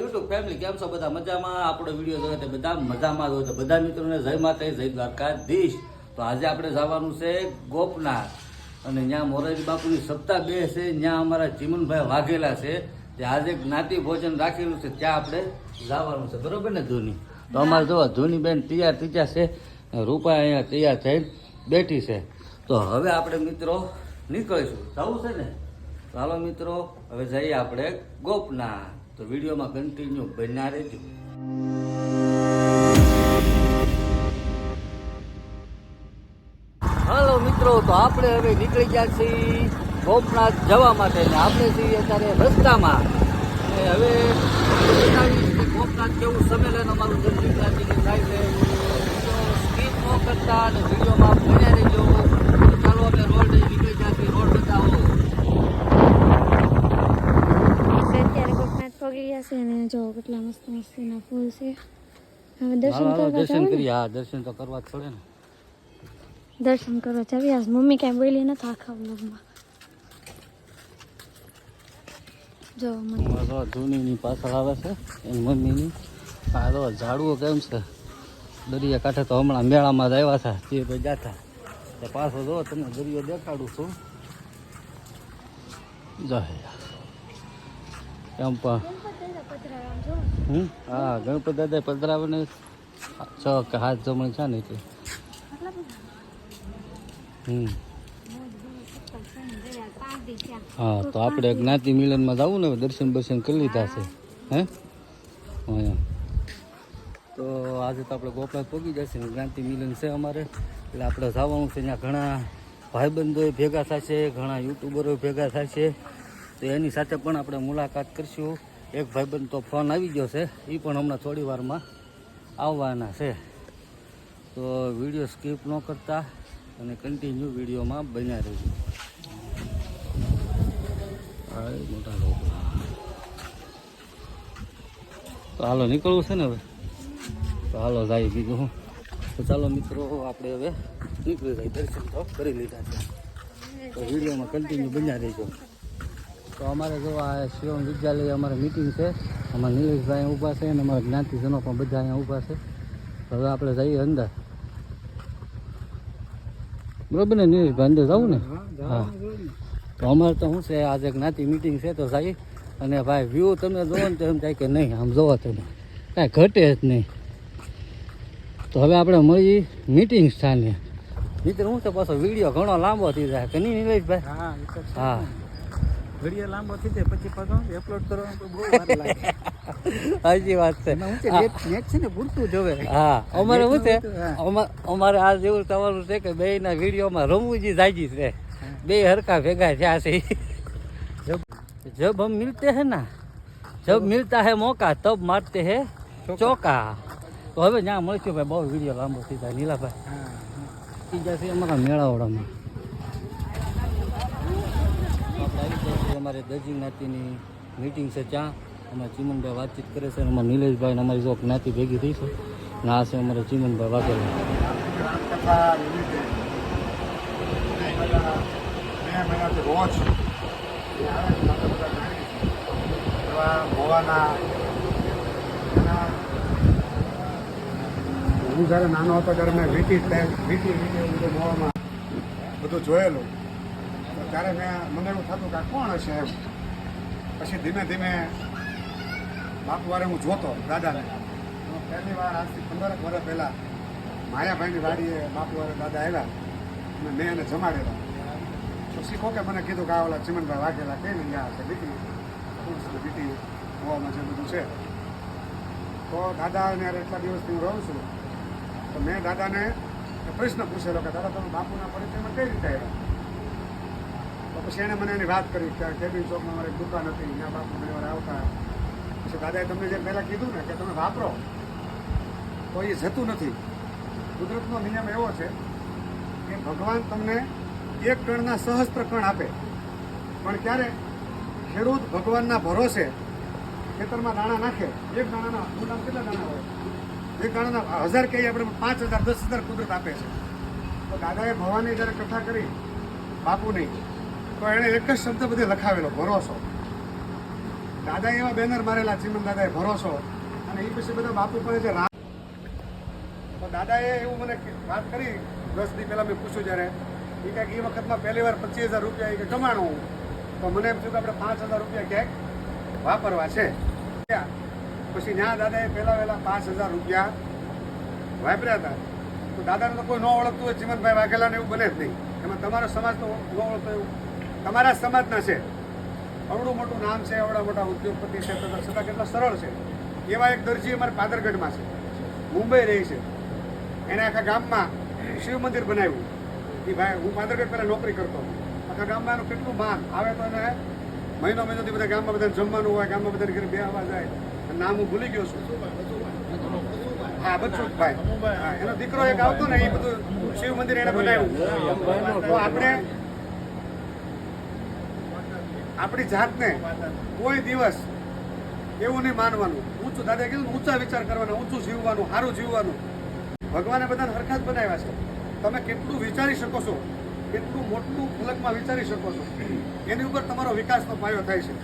YouTube family કેમ છો બધા? મજામાં? આપણો વીડિયો જોયો તો બધા મજામાં જોયો તો બધા મિત્રોને જય માતા જય દ્વારકાધીશ. તો આજે આપણે જવાનું છે ગોપનાથ. અને ત્યાં મોરારી બાપુની સપ્તાહ બે છે ત્યાં અમારા ચીમનભાઈ વાઘેલા છે તે આજે જ્ઞાતિ ભોજન રાખેલું છે, ત્યાં આપણે જવાનું છે. બરોબર ને ધોની? તો અમારે જોવા ધોની બેન તૈયાર થઈ છે રૂપા અહીંયા તૈયાર થઈને બેઠી છે. તો હવે આપણે મિત્રો નીકળીશું. જવું છે ને? ચાલો મિત્રો, હવે જઈએ આપણે ગોપનાથ. તો વિડીયોમાં કન્ટિન્યુ બન્યા રહેજો. હલો મિત્રો, તો આપણે હવે નીકળી ગયા છીએ ગોપનાથ જવા માટે ને આપણે છીએ અત્યારે રસ્તામાં. અને હવે ગોપનાથ કેવું સંમેલન અમારું જલ્દી ક્રાંતિની થાય છે. સ્કીપ ન કરતા અને વિડીયોમાં બન્યા રહેજો. ચાલો, આપણે રોડ નીકળી છીએ, રોડ બતાવો આપણે અત્યારે ગોપનાથ છે અને જો કેટલા મસ્ત મસ્તીના ફૂલ છે. હવે દર્શન કરવા દર્શન જાવ હા દર્શન તો કરવા જ પડે ને. દર્શન કરવા જાવી. આજ મમ્મી કાંઈ બોલી નથી આખા વ્લોગમાં. જો અમારે પાછળ આવે છે એની મમ્મીની. આ તો ઝાડવો કેમ છે? દરિયા કાંઠે તો હમણાં મેળામાં જ આવ્યા હતા તે ભાઈ જાતા તો પાછો જો તમને દરિયો દેખાડું છું. જય પણ હમ? હા, ગણપત દાદા પધરાવે છ કે હાથ જમણ છે ને એટલે. હમ. હા, તો આપણે જ્ઞાતિ મિલનમાં જવું ને દર્શન બર્શન કરી લીધા છે. હે? તો આજે તો આપણે ગોપનાથ પહોંચી જશે ને, જ્ઞાતિ મિલન છે અમારે. એટલે આપણે જવાનું છે ત્યાં ઘણા ભાઈબંધો ભેગા થશે, ઘણા યુટ્યુબરો ભેગા થશે. તો એની સાથે પણ આપણે મુલાકાત કરીશું. એક ભાઈબંધ તો ફોન આવી ગયો છે એ પણ હમણાં થોડી વારમાં આવવાના છે. તો વીડિયો સ્કીપ ન કરતા અને કન્ટિન્યુ વિડીયોમાં બન્યા રહેજો. મોટા તો હાલો નીકળવું છે ને હવે? તો હાલો જાય બીજું હું. તો ચાલો મિત્રો, આપણે હવે નીકળી જાય દર્શન તો કરી લીધા છે. તો વિડીયોમાં કન્ટિન્યુ બન્યા રહેજો. તો અમારે જો આ શિવમ વિદ્યાલય અમારે મિટિંગ છે. અમારા નિલેશભાઈ ઊભા છે અને અમારા જ્ઞાતિજનો પણ બધા અહીંયા ઊભા છે. તો હવે આપણે જઈએ અંદર. બરોબર ને નિલેશભાઈ અંદર જવું ને? હા તો અમારે તો શું છે આજે જ્ઞાતિ મિટિંગ છે તો સાહેબ અને ભાઈ વ્યૂ તમે જોવો ને તો એમ થાય કે નહીં આમ જોવો તમે. કાંઈ ઘટે જ નહીં. તો હવે આપણે મળી મિટિંગ સ્થાને. મિત્ર હું છે પાછો વીડિયો ઘણો લાંબો થઈ જાય. કે નહીં નિલેશભાઈ? હા. ઘડીએ લાંબો થઈ જાય પછી પાછો અપલોડ કરવાનું તો બહુ વાર લાગે. સાચી વાત છે. નેટ છે ને પૂરતું જોવે હા અમારે શું છે. અમારે આ જેવું તમારું છે કે બે ના વિડીયોમાં રમૂજી જાજી છે. બે હરકા ભેગા થયા છે. જબ જબ હમ મિલતે હે ના જબ મિલતા હે મોકા તબ મારતે હે ચોકા. તો હવે જ્યાં મળશું ભાઈ બહુ વીડિયો લાંબો થઈ જાય નીલાભાઈ. છે અમારા મેળાવડામાં આપણે છીએ અમારે દરજી જ્ઞાતિની મિટિંગ છે ત્યાં. અમારા ચીમનભાઈ વાતચીત કરે છે અમારા નિલેશભાઈ અમારી જો જ્ઞાતિ ભેગી થઈ છે. અને આ છે અમારા ચીમનભાઈ વાઘેલા. રોજ હું જ્યારે નાનો હતો ત્યારે મેં વીટી વીટી વીટી બધું જોયેલું. ત્યારે મેં મને એવું થતું કે કોણ હશે એમ. પછી ધીમે ધીમે બાપુ વારે હું જોતો, દાદાને. હું પહેલી વાર આજથી પંદરક વર્ષ પહેલાં માયાભાઈની વાડીએ બાપુ વારે દાદા આવ્યા. અને મેં એને જમાડેલા. તો શીખો કે મને કીધું કે આ ઓલા ચિમનભાઈ વાઘેલા કઈ નહીં આ છે બીટી શું છે બીટી ગોવામાં જે બધું છે. તો દાદા ને એટલા દિવસથી હું રહું છું. તો મેં દાદાને પ્રશ્ન પૂછેલો કે, દાદા, તમે બાપુના પરિચયમાં કઈ રીતે આવ્યા? પછી એણે મને એની વાત કરી કે કેબી ચોકમાં મારી દુકાન હતી, ત્યાં બાપુ ઘણી આવતા. પછી દાદાએ તમને જે પહેલાં કીધું ને કે તમે વાપરો, તો એ જતું નથી. કુદરતનો નિયમ એવો છે કે ભગવાન તમને એક કણના સહસ્ત્ર કણ આપે. પણ ક્યારે? ખેડૂત ભગવાનના ભરોસે ખેતરમાં દાણા નાખે. એક દાણાના ગુલામ કેટલા દાણા હોય? એક દાણાના હજાર કહીએ આપણે પાંચ હજાર, દસ હજાર કુદરત આપે છે. તો દાદાએ ભવાની જ્યારે કથા કરી, બાપુની તો એણે એક જ શબ્દ બધે લખાવેલો, ભરોસો. દાદાએ એવા બેનર મારેલા ચીમન દાદાએ ભરોસો. અને એ પછી બધા બાપુ પણ જે રાત. તો દાદાએ એવું મને વાત કરી, દસ દી પહેલાં મેં પૂછ્યું જ્યારે. એ કંઈક એ વખતમાં પહેલી વાર પચીસ હજાર રૂપિયા એ કે કમાણું. તો મને એમ થયું કે આપણે પાંચ હજાર રૂપિયા ક્યાંક વાપરવા છે. પછી ત્યાં દાદાએ પહેલા વહેલા પાંચ હજાર રૂપિયા વાપર્યા હતા. તો દાદાને તો કોઈ ન ઓળખતું હોય ચીમનભાઈ વાઘેલાને એવું બને જ નહીં. એમાં તમારો સમાજ તો ન ઓળખતો એવું. તમારા સમાજના છે. અવડું મોટું નામ છે અવડા મોટા ઉદ્યોગપતિ છે, તો છતાં કેટલા સરળ છે. એવા એક દરજી અમારે પાદરગઢમાં છે. મુંબઈ રહી છે. એણે આખા ગામમાં શિવ મંદિર બનાવ્યું. એ ભાઈ, હું પાદરગઢ પહેલાં નોકરી કરતો આખા ગામમાં એનું કેટલું માન? આવે તો એને મહિનો મહિનોથી બધા ગામમાં બધાને જમવાનું હોય, ગામમાં બધાને ઘરે બે આવવા જાય નામ હું ભૂલી ગયો છું. હા બચ્ચુભાઈ ભાઈ એનો દીકરો એક આવતો ને એ બધું શિવ મંદિર એને બનાવ્યું. તો આપણે આપણી જાતને કોઈ દિવસ એવું નહીં માનવાનું. ઊંચું દાદા કીધું ઊંચા વિચાર કરવાના ઊંચું જીવવાનું સારું જીવવાનું. ભગવાને બધાને હરખા જ બનાવ્યા છે. તમે કેટલું વિચારી શકો છો? કેટલું મોટું ફલકમાં વિચારી શકો છો? એની ઉપર તમારો વિકાસનો પાયો થાય છે.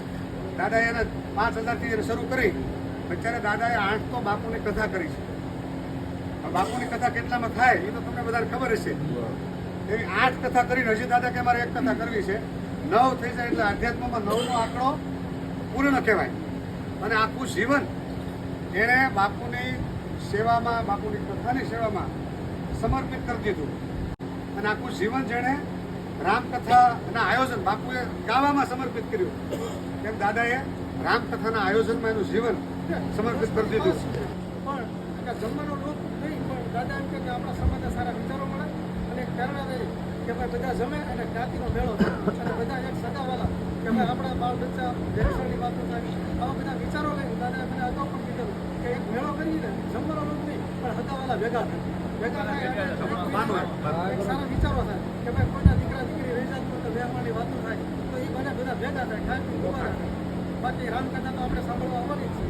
દાદાએ એને પાંચ હજારથી એને શરૂ કરી અત્યારે દાદાએ આઠ તો બાપુની કથા કરી છે. આ બાપુની કથા કેટલામાં થાય એ તો તમને બધાને ખબર હશે. એવી આઠ કથા કરીને હજી દાદા કે મારે એક કથા કરવી છે. નવ થઈ જાય એટલે અધ્યાત્મમાં નવનો આંકડો પૂર્ણ કહેવાય. અને આખું જીવન એણે બાપુની સેવામાં, બાપુની કથાની સેવામાં સમર્પિત કરી દીધું. અને આખું જીવન જેણે રામકથાના આયોજન બાપુએ ગાવામાં સમર્પિત કર્યું. તેમ દાદાએ રામકથાના આયોજનમાં એનું જીવન સમર્પિત કરી દીધું. પણ જન્મનો લોક નહીં, પણ દાદા એમ કે આપણા સમાજના સારા વિચારો મળે. અને પ્રેરણા કે ભાઈ બધા જમે અને જ્ઞાતિનો મેળો અને બધા એક સગાવાલા. કે ભાઈ આપણા બાળ બચ્ચા જનરેશનની વાતો થાય આવા બધા વિચારો લઈને દાદા મને અગાઉ પણ કીધું કે એક મેળો કરીને જમવાનો નહીં પણ હદાવાલા ભેગા થાય. ભેગા થાય એક સારા વિચારો થાય. કે ભાઈ કોઈના દીકરા દીકરી રહી જતું હોય તો વેપારની વાતો થાય. તો એ બધા બધા ભેગા થાય ખાય પીને ઊભા બાકી રામકથા તો આપણે સાંભળવા આવવાની જ છે.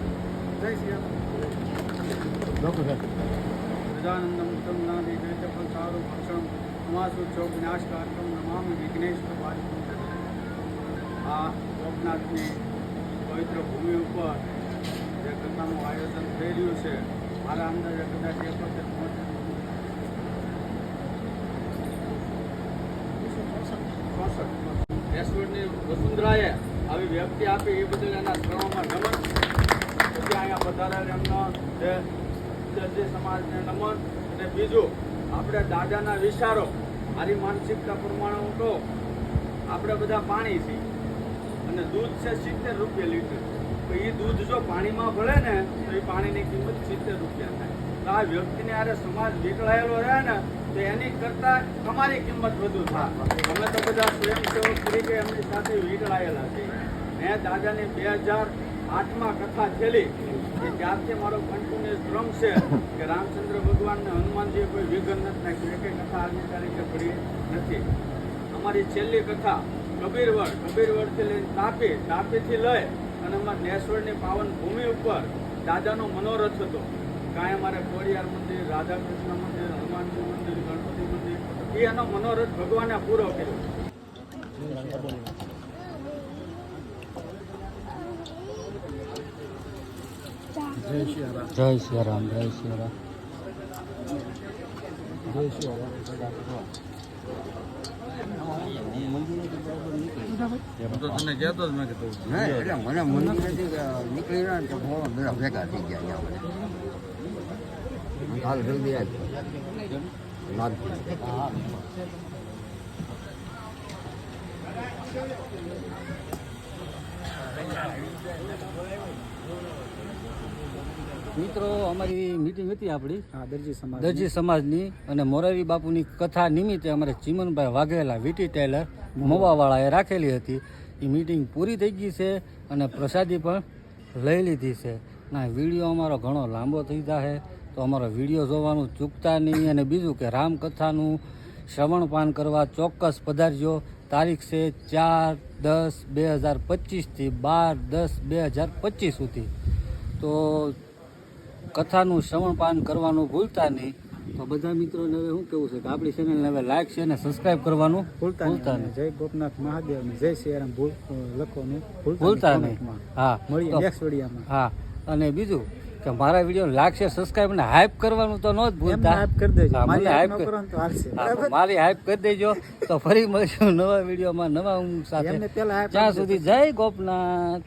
જય શ્રી રામ. ગજાનંદમ તમ નાદી જયતપલ સારું ભક્ષણ. ઉમાસુત્સવ વિનાશકારકમ નમામિ વિઘ્નેશ આ લોકનાથની પવિત્ર ભૂમિ ઉપર જે કથાનું આયોજન થઈ રહ્યું છે. મારા અંદાજે કદાચ એક વખત ઐશ્વરની વસુંધરાએ આવી વ્યક્તિ આપી એ બદલ એના શ્રવણમાં નમન. પછી અહીંયા પધારેલ એમનો જે સમાજને નમન. અને બીજું, આપણે દાદાના વિચારો મારી માનસિકતા પ્રમાણે હું કહું, આપણે બધા પાણી છે અને દૂધ છે સિત્તેર રૂપિયા લીટર. તો એ દૂધ જો પાણીમાં ભળે ને, તો એ પાણીની કિંમત સિત્તેર રૂપિયા થાય. તો આ વ્યક્તિને આરે સમાજ વિકળાયેલો રહે ને, તો એની કરતાં તમારી કિંમત વધુ થાય. અમે તો બધા સ્વયંસેવક તરીકે એમની સાથે વિકળાયેલા છે મેં દાદાને બે હજાર આઠમાં કથા છેલી કે ત્યારથી મારો કન્ટિન્યુઅસ ક્રમ છે કે રામચંદ્ર ભગવાનને હનુમાનજીએ કોઈ વિઘન નથી નાખ્યું એકે કથા આજની તારીખે પડી નથી. અમારી છેલ્લી કથા કબીરવડ. કબીરવડથી લઈને તાપી, તાપીથી લઈ અને અમારા નેસવડની પાવન ભૂમિ ઉપર દાદાનો મનોરથ હતો. કાંઈ અમારે ખોડિયાર મંદિર, રાધાકૃષ્ણ મંદિર, હનુમાનજી મંદિર, ગણપતિ મંદિર, એ એનો મનોરથ ભગવાને પૂરો કર્યો. જય શ્રી રામ જય શ્રી રામ હા એટલે મને મંદિરેથી નીકળી રહ્યા તો બધા ભેગા થઈ ગયા અહીંયા મને હાલ જલ્દી આવી મિત્રો અમારી મીટિંગ હતી આપણી. દરજી સમાજ દરજી સમાજની અને મોરારી બાપુની કથા નિમિત્તે અમારે Chimanbhai Vaghela V T Tailor રાખેલી હતી. એ મીટિંગ પૂરી થઈ ગઈ છે અને પ્રસાદી પણ લઈ લીધી છે. ના વીડિયો અમારો ઘણો લાંબો થઈ જાય તો અમારો વીડિયો જોવાનું ચૂકતા નહીં. અને બીજું કે રામકથાનું શ્રવણપાન કરવા ચોક્કસ પધારજો. તારીખ છે ચાર દસ બે હજાર પચીસથી બાર દસ બે હજાર પચીસ સુધી. તો કથાનું શ્રવણપાન કરવાનું ભૂલતા નહીં. તો બધા મિત્રોને હવે શું કેવું છે કે આપણી ચેનલને હવે લાઈક છે અને સબસ્ક્રાઇબ કરવાનું ભૂલતા નહીં. જય ગોપનાથ મહાદેવ જય સિયારામ. ભૂલ લખવાનું ભૂલતા નહીં હા. મળીએ નેક્સ્ટ વિડીયોમાં. હા. અને બીજું કે મારા વીડિયો લાઈક છે સબસ્ક્રાઇબ ને હાઈપ કરવાનું તો ન જ ભૂલતા. હાઈપ કરી દેજો. મારી હાઈપ મારી હાઈપ કરી દેજો. તો ફરી મળશું નવા વિડીયોમાં નવા ઊંઘ સાથે. ત્યાં સુધી જય ગોપનાથ.